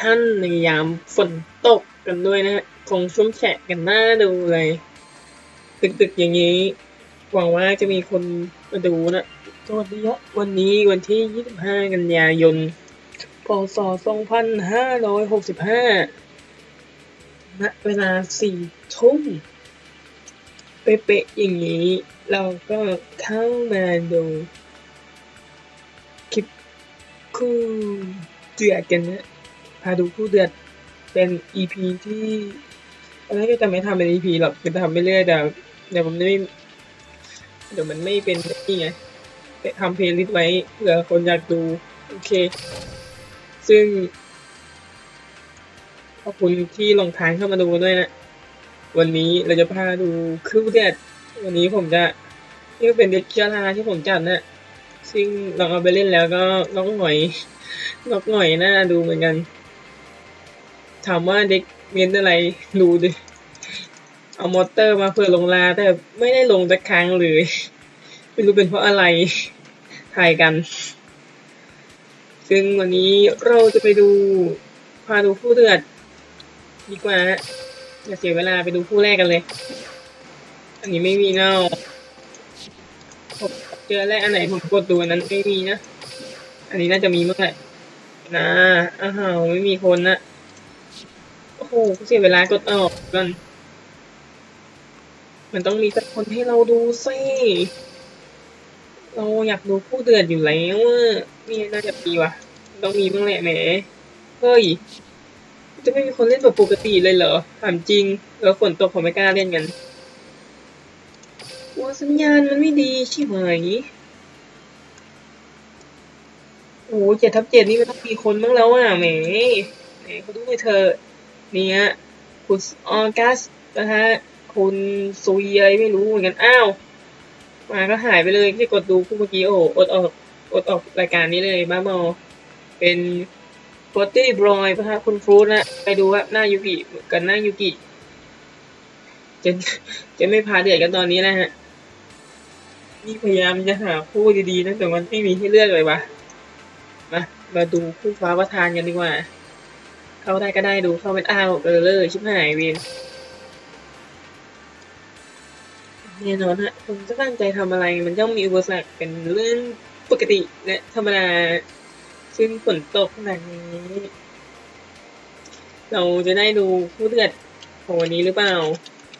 ท่านในยามฝนตกกันด้วยนะฮะคงชุ่มแฉะกันหน้าดูเลยตึกๆอย่างนี้ หวังว่าจะมีคนมาดูนะสวัสดีครับวันนี้วันที่ 25 กันยายนพศ2565ณเวลา 4 ทุ่มเป๊ะๆอย่างนี้ เราก็เข้ามาดูคลิปคู่เดือดกันนะาดูคู่เดือดเป็น EP ที่ตอนแรกก็จะไม่ทำเป็น EP หรอกจะทำไปเรื่อยแต่เดี๋ยวมันไม่เดี๋ยวมันไม่เป็นนี่ไงทำเพลย์ลิสต์ไว้เผื่อคนอยากดู โอเค ซึ่ง ขอบคุณที่ลงทางเข้ามาดูด้วยนะ วันนี้เราจะพาดูคู่เดือดวันนี้ผมจะนี่ก็เป็นเด็กเชื้อราที่ผมจัดนะซึ่งลองเอาไปเล่นแล้วก็น้องหน่อยนกหน่อยน่าดูเหมือนกัน ถามว่าเด็กเมียนอะไรดูดิเอามอเตอร์มาเพื่อลงลาแต่ไม่ได้ลงสักครั้งเลยไม่รู้เป็นเพราะอะไรถ่ายกัน ซึ่งวันนี้เราจะไปดูพาดูคู่เดือด ดีกว่านะอย่าเสียเวลาไปดูคู่แรกกันเลย อันนี้ไม่มีเน่าผมเจอแรกอันไหนผมกดดูอันนั้นไม่มีนะ อันนี้น่าจะมีเมื่อไหร่นะอ้าวไม่มีคนนะ โอ้โหเสียเวลากดออกกัน มันต้องมีสักคนให้เราดูสิเราอยากดูผู้เดือดอยู่แล้วอะนี่น่าจะมีวะต้องมีบ้างแหละแหมเฮ้ย จะไม่มีคนเล่นแบบปกติเลยเหรอถามจริงแล้วฝนตกผมไม่กล้าเล่นกันว่าสัญญาณมันไม่ดีใช่ไหมโอ้เจ็ดทับเจ็ดนี่มันต้องมีคนบ้างแล้วอะแหมแหมเขาดูไปเธอ เนี่ยคุณออกัสนะฮะคุณซุยอะไรไม่รู้เหมือนกันอ้าวมาก็หายไปเลยที่กดดูคู่เมื่อกี้โอ้อดออกอดออกรายการนี้เลยบ้าบอเป็นโ o ตี้บรอยพะฮะคุณฟรูดนะไปดูว่าหน้ายูกิกันหน้ายูกิจะจะไม่พาเดือดกันตอนนี้นะฮะนี่พยายามจะหาคู่ดีๆนะแต่มันไม่มีให้เลือกเลยวะมามาดูคู่ฟ้าประธานกันดีกว่า เข้าได้ก็ได้ดูเข้าเป็นอ้าวเออเลยชิบหายเวียนแน่นอนฮะคนจะตั้งใจทำอะไรมันต้องมีอุปสรรคเป็นเรื่องปกติและธรรมดาซึ่งฝนตกขนาดนี้ เราจะได้ดูคู่เดือดของวันนี้หรือเปล่า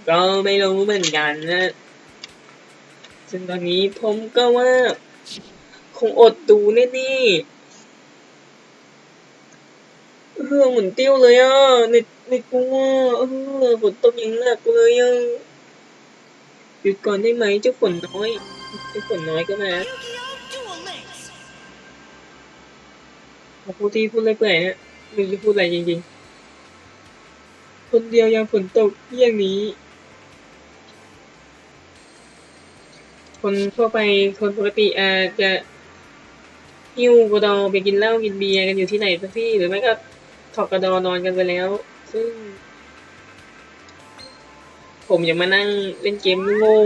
ก็ไม่รู้เหมือนกันนะซึ่งตอนนี้ผมก็ว่า คงอดดูแน่ๆ เหมุนติ้วเลยอะ ในในกลัวเออฝนตกยังหนักเลยอะหยุดก่อนได้ไหมเจ้าฝนน้อยเจ้าฝนน้อยก็มาพูดที่พูดเรื่อยๆเนี่ยไม่รู้จะพูดอะไรจริงๆ คนเดียวยามฝนตกอย่างนี้ คนทั่วไปคนปกติอาจจะหิ้วกระดอไปกินเหล้ากินเบียร์กันอยู่ที่ไหนสักที่หรือไม่ก็ ถอกกระดอนอนกันไปแล้ว ซึ่ง ผมยังมานั่งเล่นเกมโง่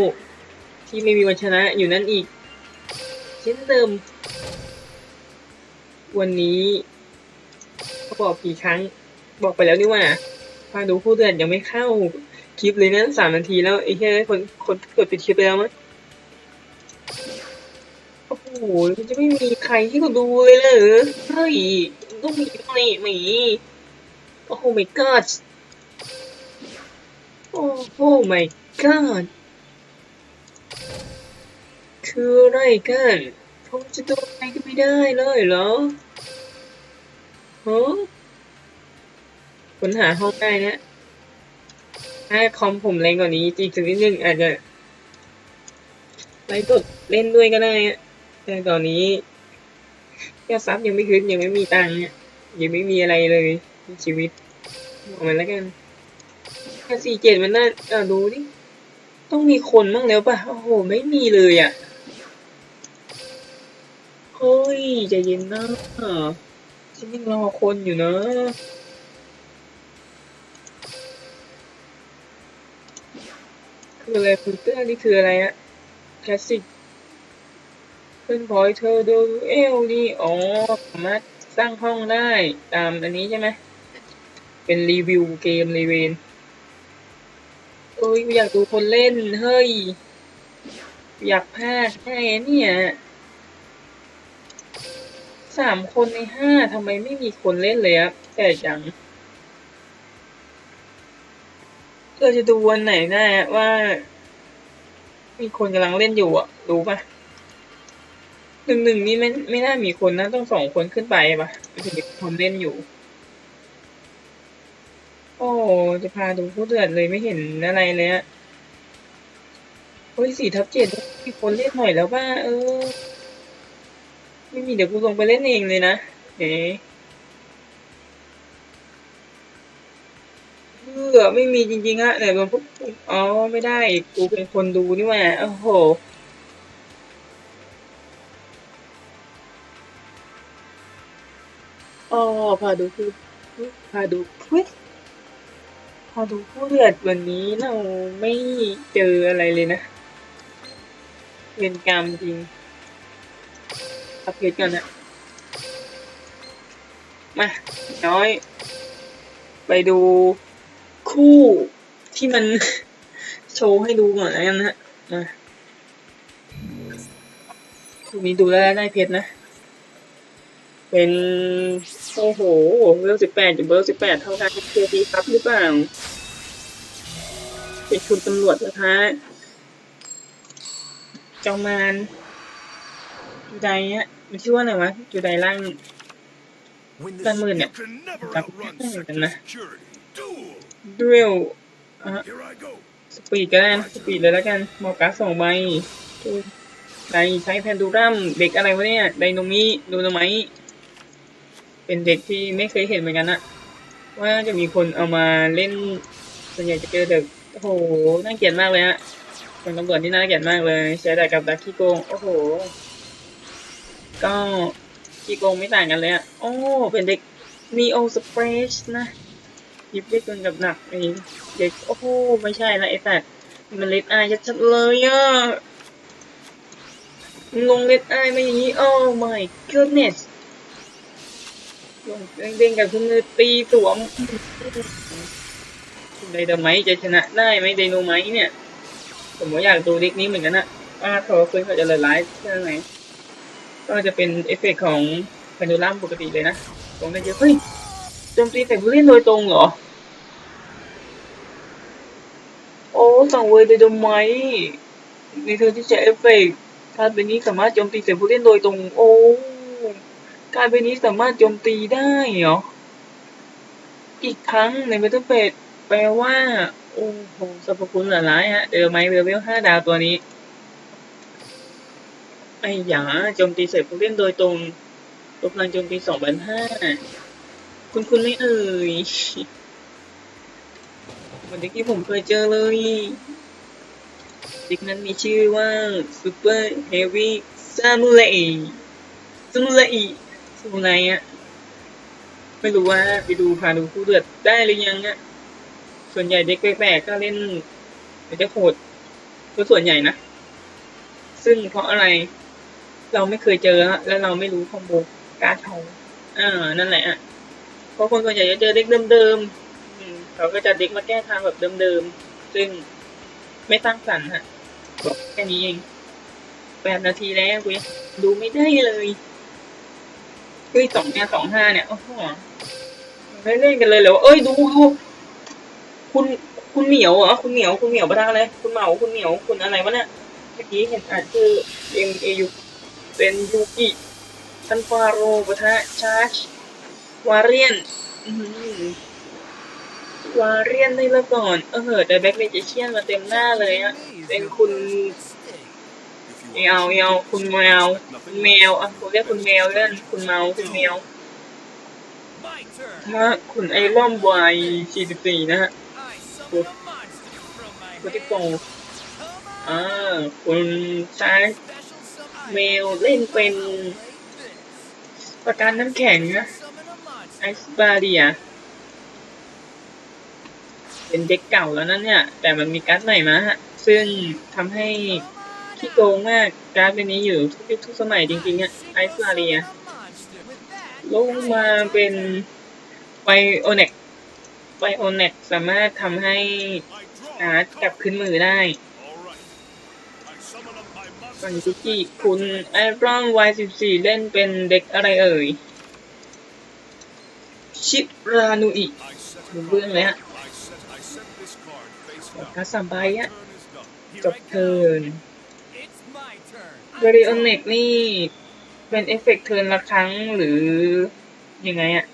ที่ไม่มีวันชนะอยู่นั่นอีก เช่นเดิม วันนี้ก็บอกกี่ครั้ง บอกไปแล้วนี่ว่าพาดูผู้เดือดยังไม่เข้าคลิปเลยนะสามนาทีแล้วไอ้แค่คนคนกดปิดคลิปไปแล้วมั้งโอ้โหมันจะไม่มีใครที่เขาดูเลยเหรอเฮ้ย ต้องมีต้องมีหมีโอ้โห my god โอ้โห my god คืออะไรกันผมจะดูอะไรก็ไม่ได้เลยเหรอฮะค้นหาห้องได้นะถ้าคอมผมแรงกว่านี้อีกสักนิดนึงอาจจะไลฟ์สดเล่นด้วยก็ได้อะแต่ตอนนี้ ยอดซับยังไม่ขึ้นยังไม่มีตังค์เนี่ยยังไม่มีอะไรเลยในชีวิตบอกมันแล้วกันแค่สี่เจ็ดมันน่าอ่าดูดิต้องมีคนบ้างแล้วป่ะ โอ้โห ไม่มีเลยอะเฮ้ยใจเย็นนะฉันยังรอคนอยู่นะคืออะไรฟิลเตอร์นี่คืออะไรอะคลาสสิก ขึ้นพอยเธอดูเอลนี่อ๋อสามารถสร้างห้องได้ตามอันนี้ใช่ไหม เป็นรีวิวเกมรีเวนเอ้ยอยากดูคนเล่น เฮ้ย อยากพากแค่เนี่ยสามคนในห้าทำไมไม่มีคนเล่นเลยอะแต่จังเราจะดูวันไหนแน่ว่า มีคนกำลังเล่นอยู่อะรู้ปะ หนึ่งหนึ่งนี่ไม่ไม่น่ามีคนนะต้องสองคนขึ้นไปปะมันถึงจะมีคนเล่นอยู่ โอ้จะพาดูผู้เดือดเลยไม่เห็นอะไรเลยอะเฮ้ยสี่ทับเจ็ดมีคนเล่นหน่อยแล้วป่ะเออ ไม่มีเดี๋ยวกูลงไปเล่นเองเลยนะเอ๋เพื่อไม่มีจริงๆอะไหนมันพวกอ๋อไม่ได้กูเป็นคนดูนี่หว่าโอ้โห อ๋อพาดูคือพาดูควิพาดูผู้เดือดวันนี้เราไม่เจออะไรเลยนะเวรกรรมจริงอัปเดตกันนะมาน้อย ไปดูคู่ที่มัน โชว์ให้ดูก่อนแล้วกันนะมาคู่นี้ดูแล้วได้เพชรนะ เป็น โอ้โหเวลสิบแปดกับเบอร์สิบแปดเท่ากันเคทีครับหรือเปล่า เป็นคุณตำรวจนะคะจอมมานจูไดเนี่ยมันชื่อว่าอะไรวะจูไดล่าง That moon, yeah. จำไม่ได้เหมือนกันนะดูเอลสปีดก็ได้นะสปีดเลยแล้วกันมอการ์ดสองใบในใช้แพนดูรัมเด็กอะไรวะเนี่ยไดโนมิดูโนไม เป็นเด็กที่ไม่เคยเห็นเหมือนกันอะว่าจะมีคนเอามาเล่นส่วนใหญ่จะเจอเด็กโอ้โหน่าเกลียดมากเลยฮะคนตำรวจที่น่าเกลียดมากเลย ใช้แต่กับดักขี้โกงโอ้โห ก็ขี้โกงไม่ต่างกันเลยอะโอ้เป็นเด็ก Neo Splash นะยิบเล็กจนกับหนักไอ้เด็กโอ้โหไม่ใช่ละไอ้สัตว์มันเล็ดอายชัดๆเลยอะงงเล็ดอายมาอย่างนี้โอ้ my goodness เด้งๆกับคุณมือตีสวมไดโนไมจะชนะได้ไหมไดโนไมเนี่ย ผมก็อยากดูเด็กนี้เหมือนกันนะว่าเขาเพื่อนเขาจะเลยไลฟ์ใช่ไหมก็จะเป็นเอฟเฟกต์ของแพนดูลัมปกติเลยนะตรงได้เยอะเฮ้ยโจมตีแต่ผู้เล่นโดยตรงเหรอ โอ้สั่งเวยไดโนไมในเธอที่ใช้เอฟเฟกต์กาเป็นนี้สามารถโจมตีแต่ผู้เล่นโดยตรง โอ้ การเป็นนี้สามารถโจมตีได้เหรอ อีกครั้งในเบ t เ e อร์เฟสแปลว่า โอ้โหสรรพคุณหลายๆฮะ เดอไมเวลห้าดาวตัวนี้ ไอ้หยาโจมตีใส่ผู้เล่นโดยตรงตัวพลังโจมตีสองพันห้าคุณคุณไม่เอ่ยวันเด็กที่ผมเคยเจอเลยเด็กนั้นมีชื่อว่า Super Heavy Samurai สมุไรอีสมุไร อะ ไม่รู้ว่าไปดูพาดูคู่เดือดได้หรือยังอะ ส่วนใหญ่เด็กแปลกๆก็เล่นมันจะโหดก็ส่วนใหญ่นะ ซึ่งเพราะอะไร เราไม่เคยเจอฮะแล้วเราไม่รู้คอมโบการ์ดเขาอ่า นั่นแหละอะเพราะคนส่วนใหญ่จะเจอเด็กเดิมๆเขาก็จะเด็กมาแก้ทางแบบเดิมๆ ซึ่งไม่สร้งสรรค์ฮะแค่นี้เองแปดนาทีแล้วเว้ยดูไม่ได้เลย เฮ้ยสองเนี่ยสองห้าเนี่ยโอ้โหไม่เล่นกันเลยเหรอเอ้ยดูดูคุณคุณเหมียวเหรอคุณเหมียวคุณเหมียวประธานอะไรคุณเหมาคุณเหมียวคุณอะไรวะเนี่ยเมื่อกี้เห็นอ่านชื่อเอ็มเอยูเป็นยูกิซันฟาโรปะทะชาร์จวาเรียนอื้อหือวาเรียนได้แล้วก่อนเออแต่แบ็คเมจิเชียนมาเต็มหน้าเลยอะเป็นคุณ เอลเอลคุณแมวคุณแมวอะผมเรียกคุณแมวเล่นคุณเมาคุณแมว My turn. ฮะคุณไอรอมวัย44นะฮะ I summon a monster from my คุณ hand. ที่โป Come อ่า on. คุณชาย Special summon. เมลเล่นเป็น Like this. ประกันน้ำแข็งนะ Summon a monster. ไอซ์บาเดียเป็นเด็กเก่าแล้วนั่นเนี่ย แต่มันมีการ์ดใหม่มาฮะ ซึ่งทำให้ ขี้โกงมาก การ์ดเป็นนี้อยู่ทุกยุคทุกสมัยจริงๆอะไอซ์บาเดียลงมาเป็นไบโอเน็กไบโอเน็ตสามารถทำให้ I draw การ์ดกลับขึ้นมือได้ All right. I summon up my ส่วน monsters. ซุกิคุณไอรอน Y14 เล่นเป็นเด็กอะไรเอ่ย ชิรานุอิเรื่องเลยฮะก down. การดสามใบอะจบเทิร์น เวริโอเน็กนี่เป็นเอฟเฟกต์เทิร์นละครั้งหรือยังไงอะ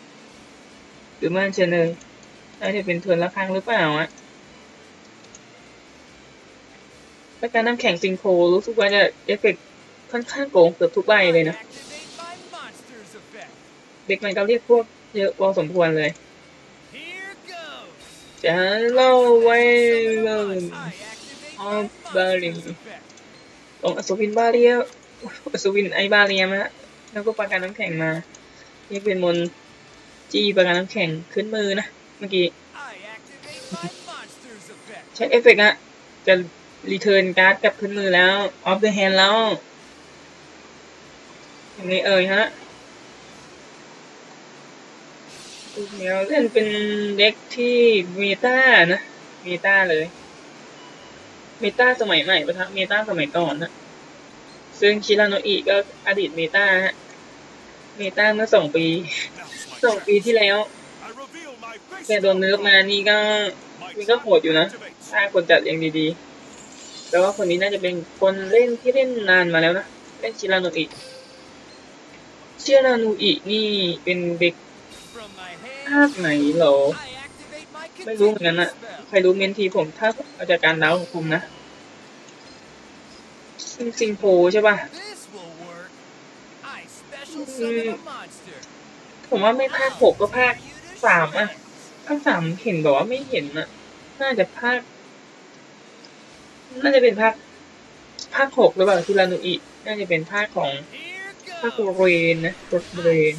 หรือมันเชนเลยน่าจะเป็นเทิร์นละครั้งหรือเปล่าอะและการน้ำแข็งซิงโครรู้สึกว่าจะเอฟเฟกต์ค่อนข้างโกงเกือบทุกใบเลยนะ เด็กมันก็เรียกพวกเยอะพอสมควรเลยจะเล่าไว้เลย I activate Oh, my darling. monster's effect. ลง องอัศวินบาเรียอัศวินไอบาเรียมาแล้วก็ประกันน้ำแข็งมานี่เป็นมนต์จี้ประกันน้ำแข็งขึ้นมือนะเมื่อกี้ใช้เอฟเฟกต์อะจะรีเทิร์นการ์ดกลับขึ้นมือแล้วออฟเดอะแฮนด์แล้วยังไงเอ่ยฮะเดี๋ยวเล่นเป็นเด็กที่เมตานะเมตาเลย เมตาสมัยใหม่ปะทะเมตาสมัยก่อนนะซึ่งชิราโนอิก็อดีตเมตาฮะเมตาเมื่อสองปีสองปีที่แล้วแต่โดนเนิร์ฟมานี่ก็นี่ก็โหดอยู่นะถ้าคนจัดเองดีๆ แต่ว่าคนนี้น่าจะเป็นคนเล่นที่เล่นนานมาแล้วนะเล่นชิราโนอิชิราโนอินี่เป็นเด็กภาคไหนเหรอ ไม่รู้เหมือนกัน continuous นะใครรู้เมนทีผมถ้าเอาจากการเดาของผมนะซิงซิงโพใช่ป่ะผมว่าไม่ภาคหกก็ภาคสามอะภาคสามเห็นบอกว่าไม่เห็นอะน่าจะภาค น่าจะเป็นภาคภาคหกหรือเปล่าทิรานุอิน่าจะเป็นภาคของภาคเรนนะรถเรน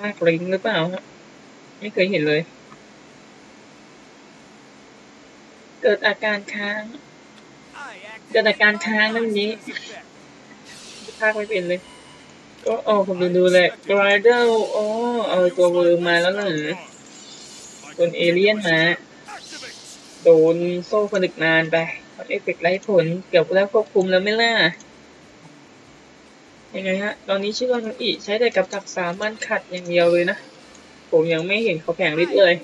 ภาคริงหรือเปล่าไม่เคยเห็นเลย เกิดอาการค้าง เกิดอาการค้างนั่นนี้ภาคไม่เป็นเลย ก็อ๋อผมดูดูเลยกรายเดอร์อ๋อเอาตัวเวอร์มาแล้วเหรอ My โดนเอเลี่ยนมา โดนโซ่ผนึกนานไปเอฟเฟกต์ไร้ผล เกือบแล้วควบคุมแล้วไม่ล่ะยังไงฮะ ตอนนี้ชื่อว่าน้องอีใช้แต่กับดักสามันขัดอย่างเดียวเลยนะ ผมยังไม่เห็นเขาแข่งฤทธิ์เลย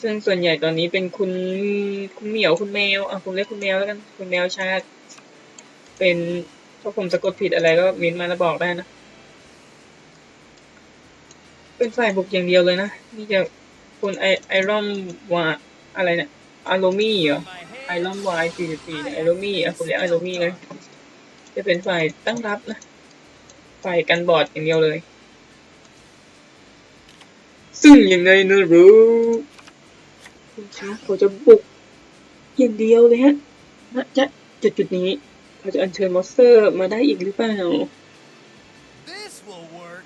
ซึ่งส่วนใหญ่ตอนนี้เป็นคุณคุณเหมียวคุณแมวอะผมเรียกคุณแมวแล้วกันคุณแมวชาติ เป็นถ้าผมสะกดผิดอะไรก็เม้นต์มาแล้วบอกได้นะ เป็นฝ่ายบุกอย่างเดียวเลยนะนี่จะคุณไอไอรอมวาอะไรเนี่ยอารมี่เหรอไอรอนวายสี่สิบสี่ไอรอมี่อะผมเรียกไอรอมี่เลยจะเป็นฝ่ายตั้งรับนะฝ่ายกันบอดอย่างเดียวเลย ซึ่งยังไงนะรู้ คุณช้างเขาจะบุกอย่างเดียวเลยฮะณจะจุดจุดๆนี้เขาจะอัญเชิญมอนสเตอร์มาได้อีกหรือเปล่า this will work.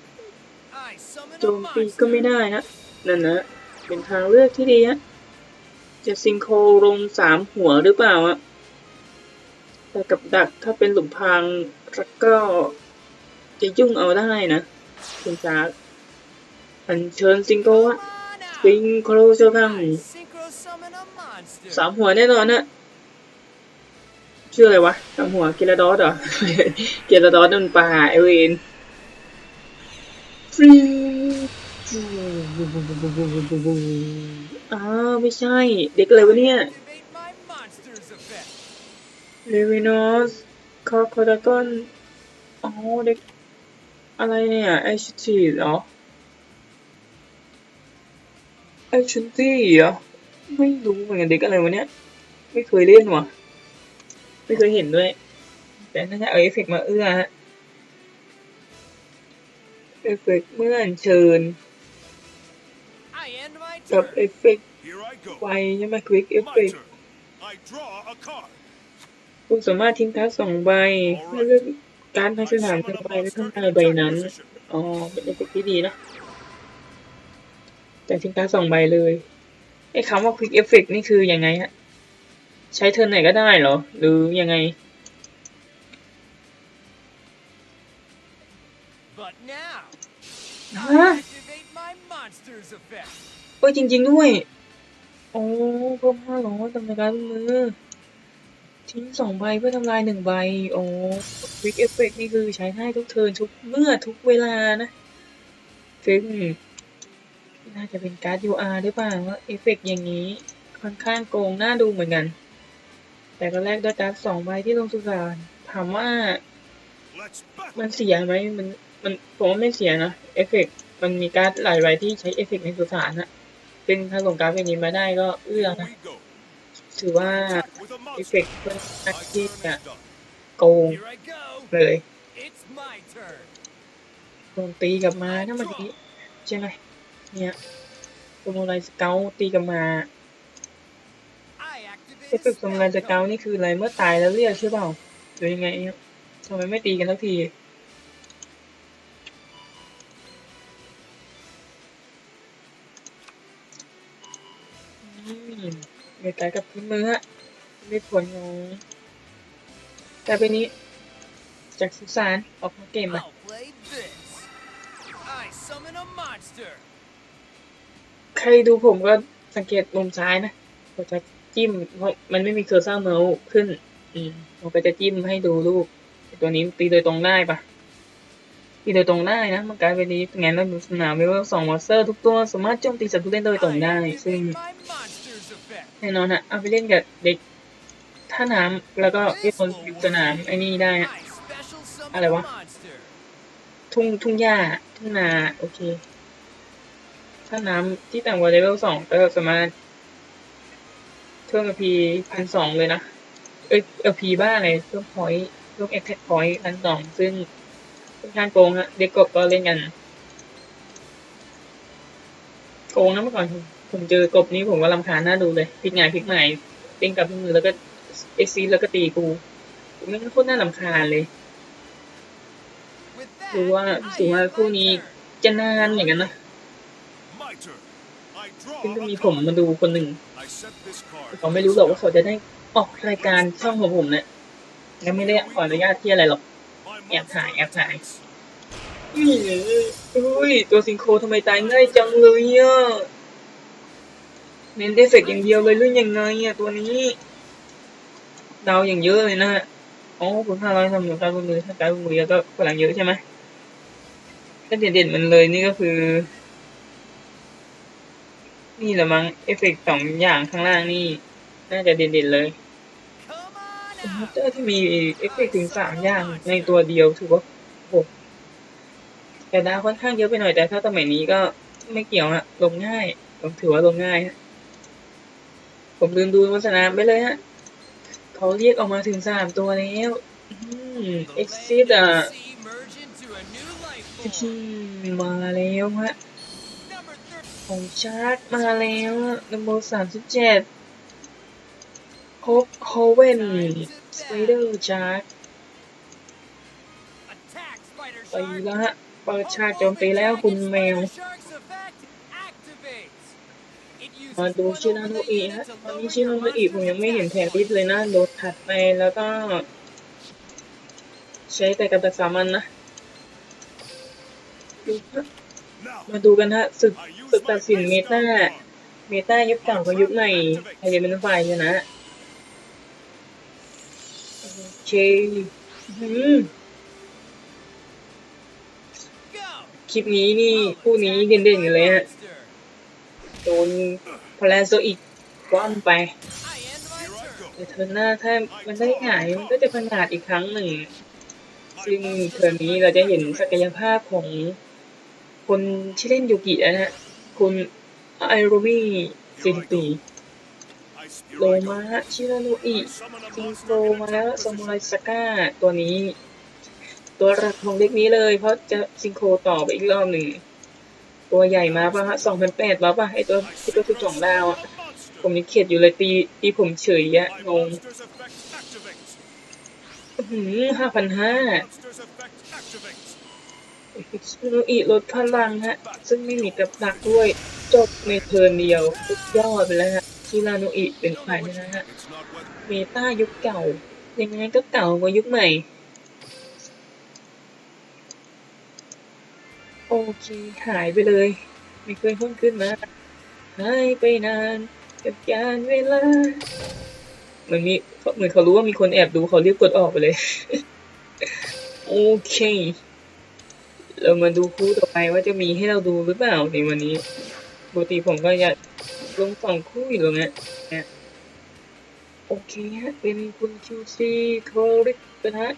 I summon โจ a มตีก็ไม่ monster. ได้นะนั่นนะเป็นทางเลือกที่ดีฮะจะซิงโครลงสามหัวหรือเปล่าอะแต่กับดักถ้าเป็นหลุมพรางแล้วก็จะยุ่งเอาได้นะคุณช้างอัญเชิญซิงโคร Come อะ on out. ซิงโครเจ้าข้าง I synchro summon a monster. สามหัวแน่นอนนะชื่ออะไรวะสามหัวเกลาดอสเหรอเกลาดอสนั่นป่าไอเวนฟรีอ้าวไม่ใช่ เด็กอะไรวะเนี่ย Activate my monster's effect. เรวินอสคอคอดากอนอ๋อเด็กอะไรเนี่ยไอชิตีเหรอไอชิตี้เหรอ ไม่รู้เหมือนกันเด็กอะไรวะเนี่ยไม่เคยเล่นว่ะ ไม่เคยเห็นด้วย แต่น่าจะเอาเอฟเฟกต์มาเอื้อฮะเอฟเฟกต์เมื่ออัญเชิญกับเอฟเฟกต์ Here I go. ไฟใช่ไหมควิกเอฟเฟกต์ turn. I draw a card. คุณสามารถทิ้งการ์ดสองใบเพื่อเลือกการดใน I สนาม summon หนึ่งใบไว้ข้งใต้ in ใบนั้นอ๋อเป็นเอฟเฟกต์ที่ดีนะแต่ทิ้งการ์ดสองใบเลย ไอ้คำว่า Quick Effect นี่คือยังไงฮะ ใช้เทิร์นไหนก็ได้เหรอ หรือยังไง But now, ฮะ I activate my monster's effect. เอ้ยจริง ๆ ด้วย โอ้เพิ่มห้าร้อยตำแหน่งการมือ ทิ้งสองใบเพื่อทำลายหนึ่งใบ โอ้วิกเอฟเฟกนี่คือใช้ได้ทุกเทิร์นทุกเมื่อทุกเวลานะซึ่ง น่าจะเป็นการ์ด UR หรือเปล่าว่าเอฟเฟกอย่างนี้ค่อนข้างโกงน่าดูเหมือนกัน แต่ก็แลกด้วยการ์ดสองใบที่ลงสุสานถามว่า Let's battle. มันเสียไหมมันมันผมว่าไม่เสียนะเอฟเฟกมันมีการ์ดหลายใบที่ใช้เอฟเฟกในสุสานอะซึ่งถ้าส่งการ์ดแบบนี้มาได้ก็เอื้อ Here นะ we go. ถือว่า Attack with a เอฟ monster. เฟกเป็นนัก My ที่ turn จะ is done. โกง Here I go. เลย It's my turn. โดนตีกลับมาถ้ามันนี้ใช่ไหม เนี่ยโดนอะไรสเกลตีกับมา I เอ activate ฟเฟกต์ทำลายสเกลนี่คืออะไรเมื่อตายแล้วเรียกใช่เปล่าหรือยังไงเนี่ยทำไมไม่ตีกันสักทีเดียวกันกับพื้นมือฮะไม่ผลของแต่เป็นนี้ จากสุสานออกมาเกมมา ใครดูผมก็สังเกตมุมซ้ายนะผมจะจิ้มเพราะมันไม่มีเคอร์เซ่าเมาส์ขึ้น อืมผมก็จะจิ้มให้ดูรูปตัวนี้ตีโดยตรงได้ปะตีโดยตรงได้นะมันกลายเป็นนี้งั้นเราดูสนามไม่ว่าสองมอนสเตอร์ทุกตัวสามารถโจมตีศัตรูได้โดยตรงได้ ซึ่งแน่นอนฮะเอาไปเล่นกับเด็กท่าน้ำแล้วก็เล่นบนสนามไอ้นี่ได้ฮะอะไรวะทุ่งทุ่งหญ้าทุ่งนาโอเค ถ้าน้ำที่ต่ำกว่าเลเวลสองก็สามารถเพิ่มพีพันสองเลยนะ เอ้ยเอพีบ้าอะไรเพิ่มพอยต์เพิ่มเอ็กแท็กพอยต์พันสองซึ่งค่อนข้างโกงฮะเด็กกบก็เล่นกันโกงนะเมื่อก่อนผมผมเจอกบนี้ผมก็รำคาญน่าดูเลยพลิกไงายพลิกใหม่เด้งกลับที่มือแล้วก็เอ็กซีแล้วก็ตีกูผมไม่งโคตรน่ารำคาญเลย With that, ดูว่า I ถือว่า end คู่ my นี้ turn. จะนานอย่างนั้นนะ ซึ่งก็ a มีผมมา card. ดูคนหนึ่ง I set this card. เขาไม่รู้หรอกว่าเขาจะได้ออกรายการช่องของผมเนี่ยแล้วไม่ได้ขออนุญาตที่อะไรหรอก My Ép monster thải, ép thải. attacks. อุ้ยอุ้ยตัวซิงโครทำไมตายง่ายจังเลยอะเน้นเอฟเฟกต์อย่างเดียวเลยหรือยังไงอะตัวนี้ดาวอย่างเยอะเลยนะฮะอ๋อคุณห้าร้อยทำหนึ่งการบนมือถ้าการบนมือเยอะก็พลังเยอะใช่ไหมถ้าเด่นๆมันเลยนี่ก็คือ นี่แหละมั้งเอฟเฟกต์สองอย่างข้างล่างนี่ น่าจะเด่นๆเลย Come คอม on พิว out. เตอร์ที่มีเอฟเฟกต์ถึงสามอย่างในตัวเดียวถือว่าโหแต่ดาวค่อนข้างเยอะไปหน่อยแต่ถ้าสมัยนี้ก็ไม่เกี่ยวฮะลงง่ายผมถือว่าลงง่ายฮะผมลืมดูโฆษณาไปเลยฮะเขาเรียกออกมาถึงสามตัวแล้วอืม The เอ็ก land ซิส and อะ the sea merge into a new life อื form. มมาแล้วฮะ Number 30. ของชาร์จมาแล้วนัมเบอร์สามสิบเจ็ดฮบโฮเวนสไปเดอร์ชาร์ตไปแล้วฮะเปิดฉากโจมตีแล้วคุณแมว มาดู one ชิราโนอิ unit ฮะตอนนี้ชิรา your โนอิผมยังไม่เห็นแผนลิสต์เลยนะโดดถัดไปแล้วก็ ใช้แต่กับดักสามัญนะดูฮะ มาดูกันฮะศึก I use ศึกตัดสินเมตาเมตายุคเก่ากับยุคใหม่ใครจะเป็นฝ่ายชนะโอเคอืมคลิปนี้นี่คู่นี้เด่นๆอยู่เลยฮะโดนพลาโซอีกคว่ำไปแต่เทิร์นหน้าถ้ามันได้หงายมันก็จะพังงาดอีกครั้งหนึ่ง ซึ่งเทิร์นนี้เราจะเห็นศักยภาพของ คนที่เล่นยูกินะฮะคุณไอโรมี่ซินตีโลมาชิราโนอิซิงโคร in มาแล้วซามูไรสก้าตัวนี้ ตัวหลักของเด็กนี้เลย เพราะจะซิงโครต่อไปอีกรอบหนึ่ง ตัวใหญ่มาป่ะฮะสองพันแปดป่ะป่ะไอตัวที่ตัว set สิบสองดาวอะผมยังเข็ดอยู่เลยตีตีผมเฉยอะงงห้าพันห้า Monster's effect activates. ชิโนอิลดพลังฮะ ซึ่งไม่มีกับดักด้วย จบในเทิร์นเดียวสุดยอดไปแล้วฮะชิราโนอิเป็นฝ่ายชนะฮะ เมตายุคเก่า ยังไงก็เก่ากว่ายุคใหม่ โอเค หายไปเลย ไม่เคยพ้นขึ้นมา หายไปนานกับการเวลาเหมือนมีเหมือนเขารู้ว่ามีคนแอบดูเขาเรียบกดออกไปเลย โอเค เรามาดูคู่ต่อไปว่าจะมีให้เราดูหรือเปล่าในวันนี้ปกติผมก็อยากลงสองคู่อยู่ตรงเนี้ยนะโอเคฮะเป็นคุณคิวซีโคริกนะฮะ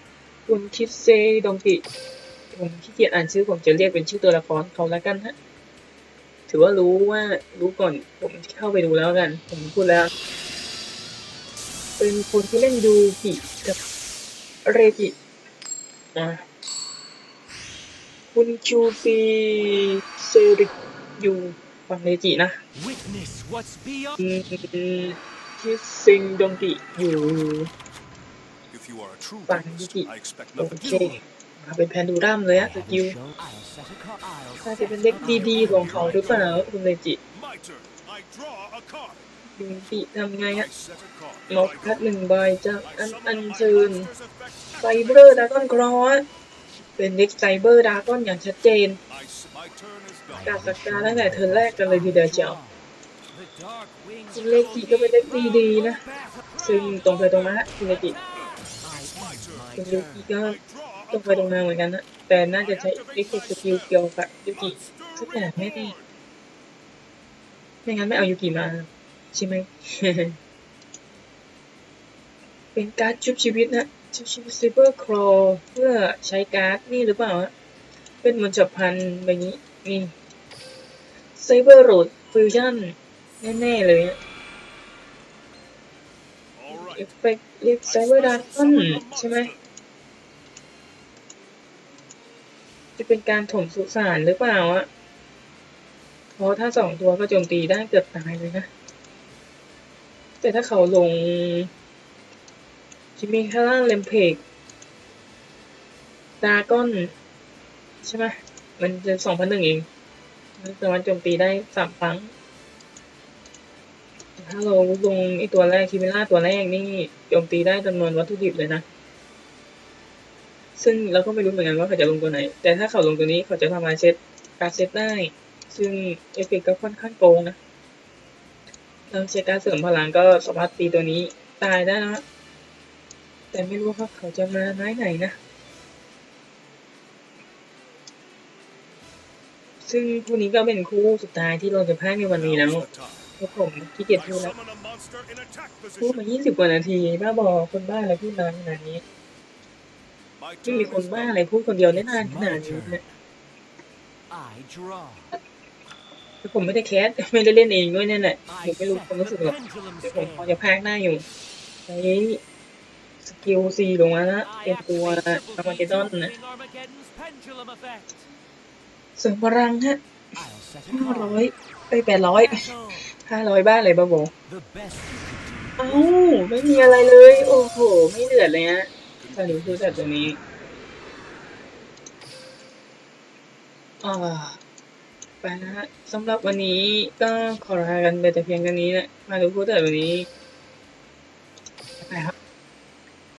คุณคิดเซดองกิผมขี้เกียจอ่านชื่อผมจะเรียกเป็นชื่อตัวละครเขาแล้วกันฮะถือว่ารู้ว่ารู้ก่อนผมเข้าไปดูแล้วกัน ผมพูดแล้ว เป็นคนที่เล่นยูกิกับเรจิอะ คุณชูซีเซริกอยู่ฝั่งเรจินะ Witness what's beyond. อืมคิดซิงดงกิอยู่ If you are a true Bang, duelist, Yuki. I expect โอ nothing เค fewer. มาเป็นแพนดูรัมเลยอะสกิล I'll set a card. I'll น่า set จะ a เป็นเด็ก card. ดีๆของเขาหรือเปล่าคุณเรจิ My turn. I draw a card. ดงกิทำไง I ฮะ set a card. นกคัดหนึ่งใบจากอั I นอัน summon เชิญ my monster's effect ไซเบอร์ดากอนครอส เป็นเด็กไซเบอร์ดากอนอย่างชัดเจน I s- my turn is กา done. รสักการตั้งแต่เทิร์นแรกกันเลยทีเดียวเชียว The dark wings คุณเลจิก็เป็นเด็กดีๆนะ ซึ่งตรงไปตรงมาฮะคุณเลจิ My turn. คุณยูกิก็ I ตรง draw ไปตรงมาเหมือนกันนะแต่น่าจะใช้เอฟเฟกต์สกิลเกี่ยวกับยูกิ a สักอย่างแน่ reward. ๆไม่งั้นไม่เอายูกิมาใช่ไหมเป็นการ์ดชุบชีวิตนะชุบชีวิต ซิเบอร์ครอเพื่อใช้การ์ดนี่หรือเปล่าฮะเป็นมนต์จับพันแบบนี้นี่ไซเบอร์โรดฟิวชั่นแน่ๆเลยอะ All เอ right. ฟเฟกต์เรียกไซเบอร์ดาร์คอนใช่ไหมจะเป็นการถมสุสานหรือเปล่าอะเพราะถ้าสองตัวก็โจมตีได้เกือบตายเลยนะ แต่ถ้าเขาลง จิมีข้างล่าเลมเพกดากอนใช่ไหมมันจะสองพันหนึ่งเองมันสามารถโจมตีได้สามครั้ง ถ้าเราลงไอตัวแรกคิมิล่าตัวแรกนี่โจมตีได้จำนวนวัตถุดิบเลยนะ ซึ่งเราก็ไม่รู้เหมือนกันว่าเขาจะลงตัวไหน แต่ถ้าเขาลงตัวนี้เขาจะทำลายเซตการเซตได้ ซึ่งเอฟเฟกต์ก็ค่อนข้างโกงนะเราใช้การเสริมพลังก็สามารถตีตัวนี้ตายได้นะ แต่ไม่รู้ว่าเขาจะมาไม้ไหนนะ ซึ่งคู่นี้ก็เป็นคู่สุดท้ายที่เราจะพากในวันนี้แล้วเพราะผมขี้เกียจพูดแล้วพูดมา 20 กว่านาที บ้าบอคนบ้าอะไรพูดนานขนาดนี้ My ไม่มีคนบ้าอะไรพูดคนเดียวได้นานขนาดนี้เนี่ย I draw. แต่ผมไม่ได้แคสไม่ได้เล่นเองด้วยเนี่ยแหละผมไม่รู้ความรู้สึกหรอกแต่ผมพอจะพากได้อยู่ใช้ สกิลซีลงมานะเป็นตัวอา triple มาเกดอนนะสริมพลังฮะห้าร้อยไปแปดร้อยห้าร้อยบ้านเลยบ้าบอเอ้าไม่มีอะไรเลย โอ้โห ไม่เดือดเลยฮะถ้าดูคือแต่ตัวนี้อ่าไปนะฮะสำหรับวันนี้ก็ขอลากันไปแต่เพียงเท่นี้นะมาดูพูดแต่วันนี้ไปครับ